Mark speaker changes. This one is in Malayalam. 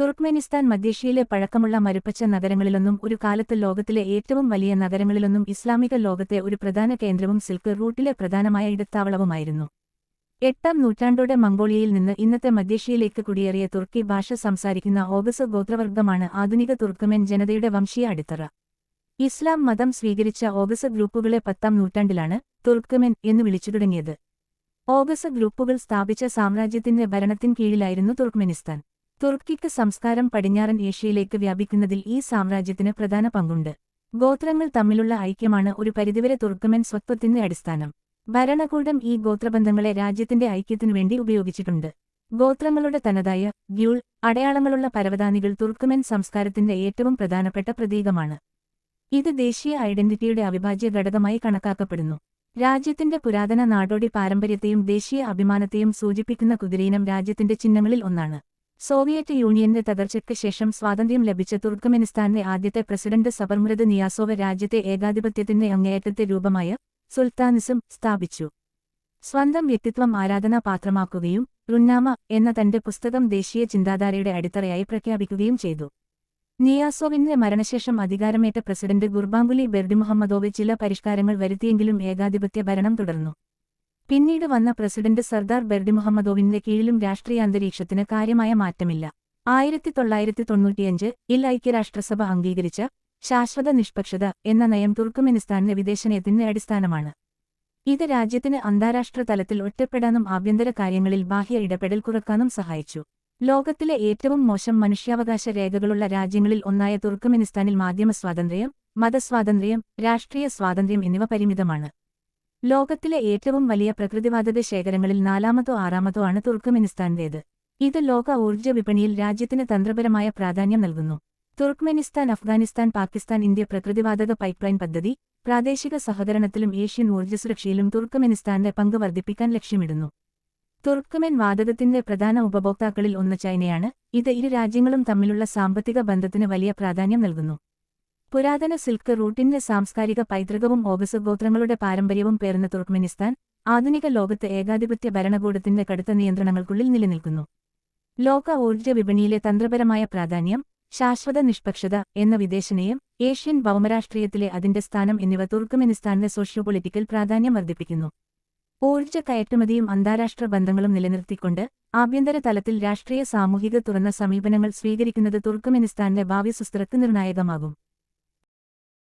Speaker 1: തുർക്ക്മെനിസ്ഥാൻ മധ്യേഷ്യയിലെ പഴക്കമുള്ള മരുപ്പച്ച നഗരങ്ങളിലൊന്നും ഒരു കാലത്ത് ലോകത്തിലെ ഏറ്റവും വലിയ നഗരങ്ങളിലൊന്നും ഇസ്ലാമിക ലോകത്തെ ഒരു പ്രധാന കേന്ദ്രവും സിൽക്ക് റൂട്ടിലെ പ്രധാനമായ ഇടത്താവളവുമായിരുന്നു. എട്ടാം നൂറ്റാണ്ടോടെ മംഗോളിയയിൽ നിന്ന് ഇന്നത്തെ മധ്യേഷ്യയിലേക്ക് കുടിയേറിയ തുർക്കി ഭാഷ സംസാരിക്കുന്ന ഓഗസ് ഗോത്രവർഗമാണ് ആധുനിക തുർക്കമെൻ ജനതയുടെ വംശീയ അടിത്തറ. ഇസ്ലാം മതം സ്വീകരിച്ച ഓഗസ് ഗ്രൂപ്പുകളെ പത്താം നൂറ്റാണ്ടിലാണ് തുർക്കമെൻ എന്ന് വിളിച്ചു തുടങ്ങിയത്. ഓഗസ് ഗ്രൂപ്പുകൾ സ്ഥാപിച്ച സാമ്രാജ്യത്തിന്റെ ഭരണത്തിൻ കീഴിലായിരുന്നു തുർക്ക്മെനിസ്ഥാൻ. തുർക്കിക്ക് സംസ്കാരം പടിഞ്ഞാറൻ ഏഷ്യയിലേക്ക് വ്യാപിക്കുന്നതിൽ ഈ സാമ്രാജ്യത്തിന് പ്രധാന പങ്കുണ്ട്. ഗോത്രങ്ങൾ തമ്മിലുള്ള ഐക്യമാണ് ഒരു പരിധിവരെ തുർക്കുമെൻ സ്വത്വത്തിന്റെ അടിസ്ഥാനം. ഭരണകൂടം ഈ ഗോത്രബന്ധങ്ങളെ രാജ്യത്തിന്റെ ഐക്യത്തിനുവേണ്ടി ഉപയോഗിച്ചിട്ടുണ്ട്. ഗോത്രങ്ങളുടെ തനതായ ഗ്യൂൾ അടയാളങ്ങളുള്ള പരവതാനികൾ തുർക്കുമെൻ സംസ്കാരത്തിന്റെ ഏറ്റവും പ്രധാനപ്പെട്ട പ്രതീകമാണ്. ഇത് ദേശീയ ഐഡന്റിറ്റിയുടെ അവിഭാജ്യ ഘടകമായി കണക്കാക്കപ്പെടുന്നു. രാജ്യത്തിന്റെ പുരാതന നാടോടി പാരമ്പര്യത്തെയും ദേശീയ അഭിമാനത്തെയും സൂചിപ്പിക്കുന്ന കുതിരയിനം രാജ്യത്തിന്റെ ചിഹ്നങ്ങളിൽ ഒന്നാണ്. സോവിയറ്റ് യൂണിയന്റെ തകർച്ചയ്ക്ക് ശേഷം സ്വാതന്ത്ര്യം ലഭിച്ച തുർക്കമെനിസ്ഥാനിലെ ആദ്യത്തെ പ്രസിഡന്റ് സബർമൃത് നിയാസോവ രാജ്യത്തെ ഏകാധിപത്യത്തിന്റെ അങ്ങേയറ്റത്തെ രൂപമായ സുൽത്താനിസം സ്ഥാപിച്ചു. സ്വന്തം വ്യക്തിത്വം ആരാധനാപാത്രമാക്കുകയും റുന്നാമ എന്ന തന്റെ പുസ്തകം ദേശീയ ചിന്താധാരയുടെ അടിത്തറയായി പ്രഖ്യാപിക്കുകയും ചെയ്തു. നിയാസോവിന്റെ മരണശേഷം അധികാരമേറ്റ പ്രസിഡന്റ് ഗുർബാംഗുലി ബെർഡിമുഹമ്മദോവ് ചില പരിഷ്കാരങ്ങൾ വരുത്തിയെങ്കിലും ഏകാധിപത്യ ഭരണം തുടർന്നു. പിന്നീട് വന്ന പ്രസിഡന്റ് സർദാർ ബെർഡി മുഹമ്മദോവിന്റെ കീഴിലും രാഷ്ട്രീയ അന്തരീക്ഷത്തിന് കാര്യമായ മാറ്റമില്ല. ആയിരത്തി തൊള്ളായിരത്തി തൊണ്ണൂറ്റിയഞ്ച് ഇൽ ഐക്യരാഷ്ട്രസഭ അംഗീകരിച്ച ശാശ്വത നിഷ്പക്ഷത എന്ന നയം തുർക്കുമെനിസ്ഥാനിലെ വിദേശനയത്തിന്റെ അടിസ്ഥാനമാണ്. ഇത് രാജ്യത്തിന് അന്താരാഷ്ട്ര തലത്തിൽ ഒറ്റപ്പെടാനും ആഭ്യന്തര കാര്യങ്ങളിൽ ബാഹ്യ ഇടപെടൽ കുറക്കാനും സഹായിച്ചു. ലോകത്തിലെ ഏറ്റവും മോശം മനുഷ്യാവകാശ രേഖകളുള്ള രാജ്യങ്ങളിൽ ഒന്നായ തുർക്കുമെനിസ്ഥാനിൽ മാധ്യമ സ്വാതന്ത്ര്യം മതസ്വാതന്ത്ര്യം രാഷ്ട്രീയ സ്വാതന്ത്ര്യം എന്നിവ പരിമിതമാണ്. ലോകത്തിലെ ഏറ്റവും വലിയ പ്രകൃതിവാതക ശേഖരങ്ങളിൽ നാലാമതോ ആറാമതോ ആണ് തുർക്കുമെനിസ്ഥാന്റേത് ഇത് ലോക ഊർജ വിപണിയിൽ രാജ്യത്തിന് തന്ത്രപരമായ പ്രാധാന്യം നൽകുന്നു. തുർക്ക്മെനിസ്ഥാൻ അഫ്ഗാനിസ്ഥാൻ പാകിസ്ഥാൻ ഇന്ത്യ പ്രകൃതിവാതക പൈപ്പ്ലൈൻ പദ്ധതി പ്രാദേശിക സഹകരണത്തിലും ഏഷ്യൻ ഊർജ സുരക്ഷയിലും തുർക്ക്മെനിസ്ഥാന്റെ പങ്ക് വർദ്ധിപ്പിക്കാൻ ലക്ഷ്യമിടുന്നു. തുർക്ക്മെൻ വാതകത്തിന്റെ പ്രധാന ഉപഭോക്താക്കളിൽ ഒന്ന് ചൈനയാണ്. ഇത് ഇരു രാജ്യങ്ങളും തമ്മിലുള്ള സാമ്പത്തിക ബന്ധത്തിന് വലിയ പ്രാധാന്യം നൽകുന്നു. പുരാതന സിൽക്ക് റൂട്ടിന്റെ സാംസ്കാരിക പൈതൃകവും ഓഗസ് ഗോത്രങ്ങളുടെ പാരമ്പര്യവും പേർന്ന തുർക്ക്മെനിസ്ഥാൻ ആധുനിക ലോകത്ത് ഏകാധിപത്യ ഭരണകൂടത്തിന്റെ കടുത്ത നിയന്ത്രണങ്ങൾക്കുള്ളിൽ നിലനിൽക്കുന്നു. ലോക ഊർജ വിപണിയിലെ തന്ത്രപരമായ പ്രാധാന്യം ശാശ്വത നിഷ്പക്ഷത എന്ന വിദേശനയം ഏഷ്യൻ ഭൗമരാഷ്ട്രീയത്തിലെ അതിന്റെ സ്ഥാനം എന്നിവ തുർക്ക്മെനിസ്ഥാന്റെ സോഷ്യോപൊളിറ്റിക്കൽ പ്രാധാന്യം വർദ്ധിപ്പിക്കുന്നു. ഊർജ കയറ്റുമതിയും അന്താരാഷ്ട്ര ബന്ധങ്ങളും നിലനിർത്തിക്കൊണ്ട് ആഭ്യന്തര തലത്തിൽ രാഷ്ട്രീയ സാമൂഹിക തുറന്ന സമീപനങ്ങൾ സ്വീകരിക്കുന്നത് തുർക്ക്മെനിസ്ഥാന്റെ ഭാവി സുസ്ഥിരക്ക് നിർണായകമാകും.